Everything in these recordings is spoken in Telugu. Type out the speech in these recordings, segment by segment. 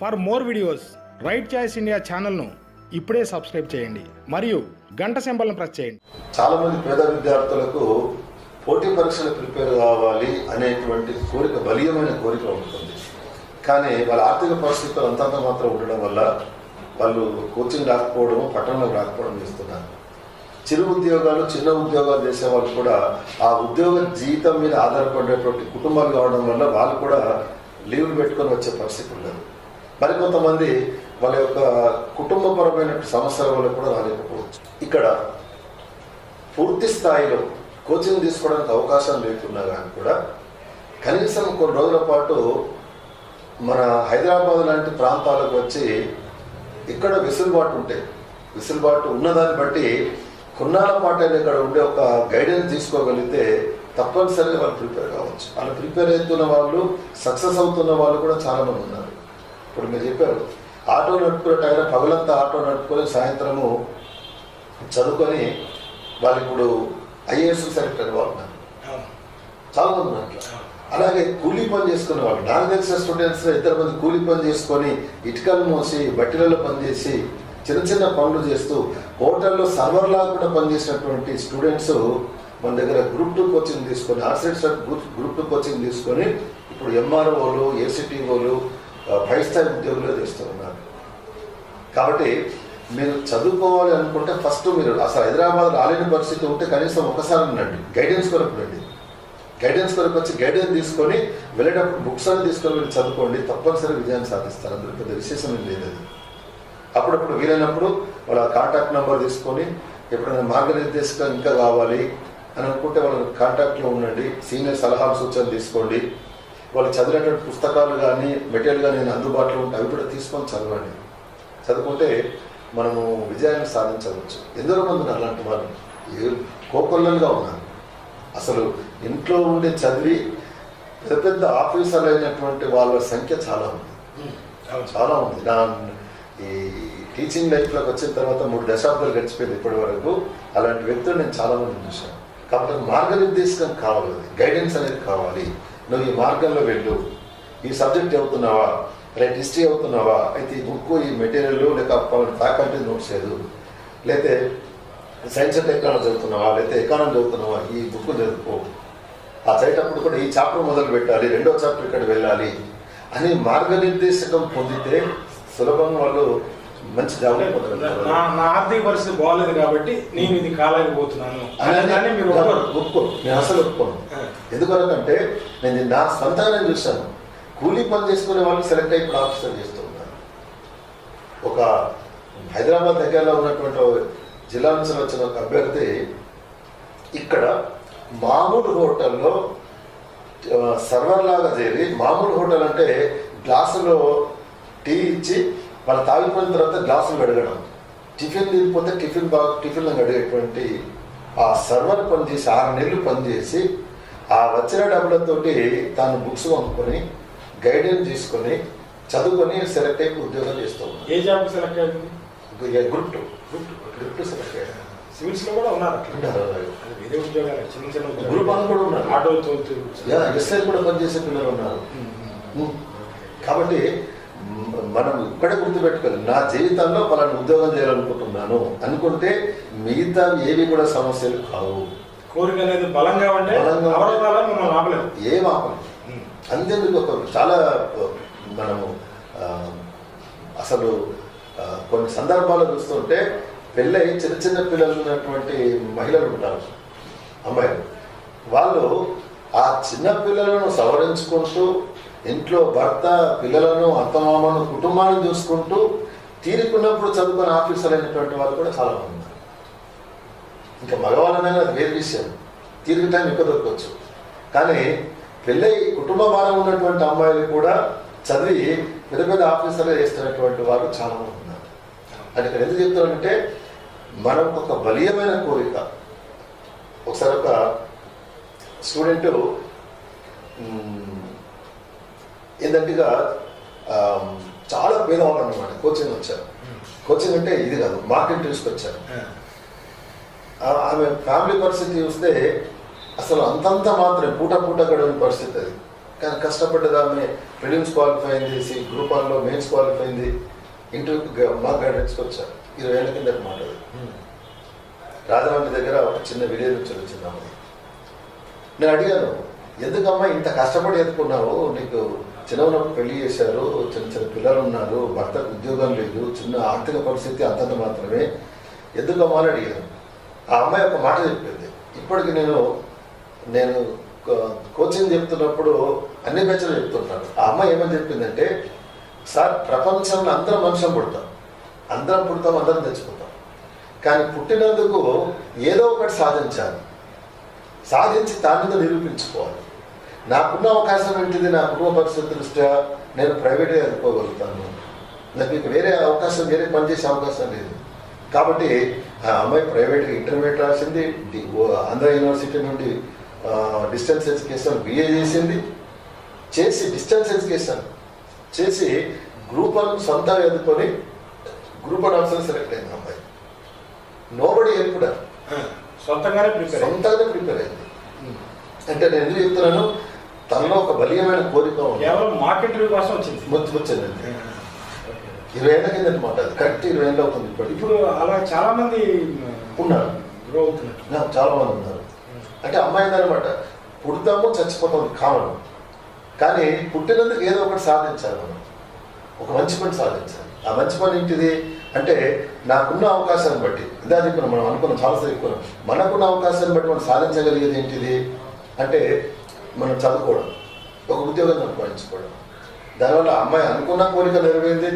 For more videos right choice India ఛానల్ను ఇప్పుడే సబ్స్క్రైబ్ చేయండి. మరియు గంట సింబల్ను ప్రెస్ చేయండి. చాలా మంది పేద విద్యార్థులకు పోటీ పరీక్షలు ప్రిపేర్ కావాలి అనేటువంటి కోరిక బలీయమైన కోరిక ఉంటుంది. కానీ వాళ్ళ ఆర్థిక పరిస్థితులు అంతంత మాత్రం ఉండడం వల్ల వాళ్ళు కోచింగ్ రాకపోవడం పట్టణంలో రాకపోవడం చేస్తున్నారు. చిరు ఉద్యోగాలు చిన్న ఉద్యోగాలు చేసే వాళ్ళు కూడా ఆ ఉద్యోగ జీతం మీద ఆధారపడేటువంటి కుటుంబాలు కావడం వల్ల వాళ్ళు కూడా లీవ్లు పెట్టుకొని వచ్చే పరిస్థితి ఉండదు. మరికొంతమంది వాళ్ళ యొక్క కుటుంబపరమైన సమస్యల వల్ల కూడా రాలేకపోవచ్చు. ఇక్కడ పూర్తి స్థాయిలో కోచింగ్ తీసుకోవడానికి అవకాశం లేకున్నా కానీ కూడా కనీసం కొన్ని రోజుల పాటు మన హైదరాబాద్ లాంటి ప్రాంతాలకు వచ్చి ఇక్కడ వెసులుబాటు ఉంటాయి వెసులుబాటు ఉన్నదాన్ని బట్టి కొన్నాళ్ళ పాటు ఇక్కడ ఉండే ఒక గైడెన్స్ తీసుకోగలిగితే తప్పనిసరిగా వాళ్ళు ప్రిపేర్ కావచ్చు. వాళ్ళు ప్రిపేర్ అవుతున్న వాళ్ళు సక్సెస్ అవుతున్న వాళ్ళు కూడా చాలా మంది ఉన్నారు. ఇప్పుడు మీరు చెప్పారు. ఆటో నడుపుకునే టైం పగలంతా ఆటో నడుపుకొని సాయంత్రము చదువుకొని వాళ్ళు ఇప్పుడు ఐఏఎస్ సెలెక్ట్ అయిన వాళ్ళు చాలా మంది ఉన్నారు అలాగే కూలీ పని చేసుకునే వాళ్ళు నాకు తెలిసిన స్టూడెంట్స్ ఇద్దరు మంది కూలీ పని చేసుకొని ఇటుకలు మోసి బట్టీలలో పనిచేసి చిన్న చిన్న పనులు చేస్తూ హోటల్లో సర్వర్లా కూడా పనిచేసినటువంటి స్టూడెంట్స్ మన దగ్గర గ్రూప్ టూ కోచింగ్ తీసుకొని ఆర్సెట్ గ్రూప్ గ్రూప్ టూ కోచింగ్ తీసుకొని ఇప్పుడు ఎంఆర్ఓలు ఏసీటీఓలు ఫైవ్ స్టార్ ఉద్యోగులు చేస్తూ ఉన్నారు కాబట్టి మీరు చదువుకోవాలి అనుకుంటే ఫస్ట్ మీరు అసలు హైదరాబాద్ రాలేని పరిస్థితి ఉంటే కనీసం ఒకసారి ఉండండి. గైడెన్స్ కొరకు రండి గైడెన్స్ కొరకు వచ్చి గైడెన్స్ తీసుకొని వెళ్ళేటప్పుడు బుక్స్ అని తీసుకొని వెళ్ళి చదువుకోండి. తప్పనిసరి విజయాన్ని సాధిస్తారు. అందులో పెద్ద విశేషం ఏం లేదు అది. అప్పుడప్పుడు వీలైనప్పుడు వాళ్ళ కాంటాక్ట్ నెంబర్ తీసుకొని ఎప్పుడైనా మార్గనిర్దేశకం ఇంకా కావాలి అని అనుకుంటే వాళ్ళ కాంటాక్ట్లో ఉండండి. సీనియర్ సలహాలు సూచనలు తీసుకోండి. వాళ్ళు చదివినటువంటి పుస్తకాలు కానీ మెటీరియల్ కానీ అందుబాటులో ఉంటే అవి కూడా తీసుకొని చదవండి. చదువుకుంటే మనము విజయాన్ని సాధించవచ్చు. ఎందరో మంది ఉన్నారు అలాంటి వాళ్ళు. ఏ- కోకొల్లలుగా ఉన్నారు. అసలు ఇంట్లో ఉండి చదివి పెద్ద పెద్ద ఆఫీసర్లు అయినటువంటి వాళ్ళ సంఖ్య చాలా ఉంది. చాలా ఉంది. నా ఈ టీచింగ్ లైఫ్లోకి వచ్చిన తర్వాత మూడు దశాబ్దాలు గడిచిపోయింది ఇప్పటి వరకు. అలాంటి వ్యక్తులు నేను చాలా మంది చూశాను. కాబట్టి మార్గనిర్దేశకం కావాలి. గైడెన్స్ అనేది కావాలి. నువ్వు ఈ మార్గంలో వెళ్ళు. ఈ సబ్జెక్ట్ చదువుతున్నావా? రైట్ హిస్టరీ అవుతున్నావా అయితే ఈ బుక్ ఈ మెటీరియల్ లేక ఫ్యాకల్టీ నోట్స్ లేదు లేతే సైన్స్ అండ్ టెక్నాలజీ చదువుతున్నావా? లేకపోతే ఎకానమీ చదువుతున్నావా? ఈ బుక్ చదువుకో. ఆ చదివేటప్పుడు కూడా ఈ చాప్టర్ మొదలు పెట్టాలి రెండో చాప్టర్ ఇక్కడ వెళ్ళాలి అని మార్గనిర్దేశకం పొందితే సులభంగా వాళ్ళు మంచి జాబ్ నా నా ఆర్థిక పరిస్థితి బాగలేదు కాబట్టి నేను ఇది కాలేకపోతున్నాను అని మీరు. ఒప్పుకో నేను అసలు ఒప్పుకోను. ఎందుకనంటే నేను నా సొంతంగా నేను చూశాను. కూలీ పని చేసుకునే వాళ్ళు సెలెక్ట్ అయ్యి ఇప్పుడు ఆఫీసర్ చేస్తూ ఉన్నారు ఒక హైదరాబాద్ దగ్గరలో ఉన్నటువంటి జిల్లా నుంచి వచ్చిన ఒక అభ్యర్థి ఇక్కడ మామూలు హోటల్లో సర్వర్ లాగా చేరి మామూలు హోటల్ అంటే గ్లాసులో టీ ఇచ్చి వాళ్ళు తాగిపోయిన తర్వాత గ్లాసులు అడగడం టిఫిన్ తిరిగిపోతే టిఫిన్ బాగా టిఫిన్లు అడిగేటువంటి ఆ సర్వర్ పనిచేసి ఆరు నెలలు పనిచేసి ఆ వచ్చిన డబ్బులతోటి తాను బుక్స్ కొనుక్కొని గైడెన్స్ తీసుకొని చదువుకొని సెలెక్ట్ అయ్యి ఉద్యోగం చేస్తూ ఉన్నాడు ఏ జాబ్ సెలెక్ట్ అయింది group two. Group two. Select అయ్యాడు సివిల్స్లో కూడా ఉన్నారు వేరే ఉద్యోగాలు. చిన్న చిన్న. గ్రూప్ వాళ్ళు కూడా ఉన్నారు. ఆటో ఎస్ఐ కూడా పనిచేసే పిల్లలు ఉన్నారు. కాబట్టి మనం ఇక్కడే గుర్తుపెట్టుకోవాలి. నా జీవితంలో పలానా ఉద్యోగం చేయాలనుకుంటున్నాను. అనుకుంటే మిగతా ఏవి కూడా సమస్యలు కావు. కోరిక అనేది బలంగా ఉంటే ఏం ఆపలేదు అంతేందుకు ఒక చాలా మనము అసలు కొన్ని సందర్భాలు చూస్తుంటే పెళ్ళై చిన్న చిన్న పిల్లలు ఉన్నటువంటి మహిళలు ఉంటారు. అమ్మాయిలు. వాళ్ళు ఆ చిన్న పిల్లలను సవరించుకుంటూ ఇంట్లో భర్త పిల్లలను అత్తమామను కుటుంబాన్ని చూసుకుంటూ తీరుకున్నప్పుడు చదువుకుని ఆఫీసర్ అయినటువంటి వాళ్ళు కూడా చాలా మంది ఉన్నారు. ఇంకా మగవాళ్ళనే అది వేరే విషయం. తీరిక టైం ఎక్కువ దొరకవచ్చు. కానీ పెళ్ళై కుటుంబ భారం ఉన్నటువంటి అమ్మాయిలు కూడా చదివి పెద్ద పెద్ద ఆఫీసర్లు చేస్తున్నటువంటి వారు చాలా మంది ఉన్నారు. అది ఇక్కడ ఎందుకు చెప్తున్నానంటే మనం ఒక బలీయమైన కోరిక. ఒకసారి ఒక స్టూడెంట్ ఏంటంటే చాలా పేదవాళ్ళు అనమాట కోచింగ్ వచ్చారు. కోచింగ్ అంటే ఇది కాదు మార్కెట్ తీసుకొచ్చారు. ఆ- ఆమె ఫ్యామిలీ పరిస్థితి చూస్తే అసలు అంతంత మాత్రం పూట పూట గడవని పరిస్థితి అది. కానీ కష్టపడ్డది ఆమె ప్రిలిమ్స్ క్వాలిఫై అయింది సి గ్రూప్ వన్లో మెయిన్స్ క్వాలిఫై అయింది ఇంటర్వ్యూకి మా గైడెన్స్కి వచ్చారు ఇరవై ఏళ్ళ కింద మాట అది. రాజమండ్రి దగ్గర ఒక చిన్న విలేజ్ నుంచి వచ్చింది నేను అడిగాను ఎందుకమ్మా ఇంత కష్టపడి ఎత్తుకున్నావు? నీకు చిన్నప్పుడు పెళ్ళి చేశారు చిన్న చిన్న పిల్లలు ఉన్నారు భర్తకు ఉద్యోగం లేదు చిన్న ఆర్థిక పరిస్థితి అంతంత మాత్రమే. ఎందుకు అని అడిగాను ఆ అమ్మాయి ఒక మాట చెప్పింది. ఇప్పటికి నేను నేను కోచింగ్ చెప్తున్నప్పుడు అన్ని బెచ్చలు చెప్తుంటాను. ఆ అమ్మాయి ఏమని చెప్పిందంటే సార్ ప్రపంచంలో అందరం మనుషులు పుడతాం. అందరం పుడతాం అందరం తెచ్చుకుంటాం. కానీ పుట్టినందుకు ఏదో ఒకటి సాధించాలి. సాధించి దాని మీద నిరూపించుకోవాలి. నాకున్న అవకాశం ఏంటిది? నా కుటుంబ పరిస్థితి దృష్ట్యా నేను ప్రైవేట్గా ఎదుర్కోగలుగుతాను. నాకు ఇక వేరే అవకాశం వేరే పని చేసే అవకాశం లేదు. కాబట్టి ఆ అమ్మాయి ప్రైవేట్గా ఇంటర్మీడియట్ రాసింది ఆంధ్ర యూనివర్సిటీ నుండి డిస్టెన్స్ ఎడ్యుకేషన్ బిఏ చేసింది. చేసి డిస్టెన్స్ ఎడ్యుకేషన్ చేసి గ్రూప్ వన్ సొంతంగా ఎదుర్కొని గ్రూప్ వన్ ఆఫీసర్ సెలెక్ట్ అయింది అమ్మాయి. నోబడి హెల్ప్ సొంతంగానే ప్రిపేర్ సొంతంగా ప్రిపేర్ అయింది. అంటే నేను ఎందుకు చెప్తున్నాను? తనలో ఒక బలీయమైన కోరిక కేవలం కోసం వచ్చింది. వచ్చిందండి ఇరవై ఏళ్ళ కింద అనమాట అది కరెక్ట్ ఇరవై ఏళ్ళు అవుతుంది ఇప్పుడు ఇప్పుడు అలా చాలా మంది ఉన్నారు. గ్రో అవుతున్నారు. చాలా మంది ఉన్నారు. అంటే అమ్మాయి అనమాట పుడతాము చచ్చిపోతాము కామన్. కానీ పుట్టినందుకు ఏదో ఒకటి సాధించాలి మనం. ఒక మంచి పని సాధించాలి. ఆ మంచి పని ఏంటిది? అంటే నాకున్న అవకాశాన్ని బట్టి. ఇందా చెప్పిన మనం అనుకున్నాం చాలాసార్లు ఎక్కున్నాం మనకున్న అవకాశాన్ని బట్టి మనం సాధించగలిగేది ఏంటిది? అంటే మనం చదువుకోవడం ఒక ఉద్యోగం సంపాదించుకోవడం. దానివల్ల అమ్మాయి అనుకున్న కోరిక నెరవేరింది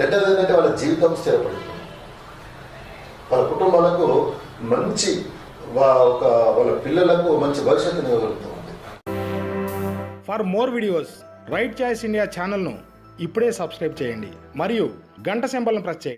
రెండోది ఏంటంటే వాళ్ళ జీవితం స్థిరపడింది. వాళ్ళ కుటుంబాలకు మంచి ఒక వాళ్ళ పిల్లలకు మంచి భవిష్యత్తుని ఇవ్వగలుగుతుంది for more videos right choice India ఛానల్ను ఇప్పుడే సబ్స్క్రైబ్ చేయండి. మరియు గంట సింబల్ను ప్రెస్ చేయండి.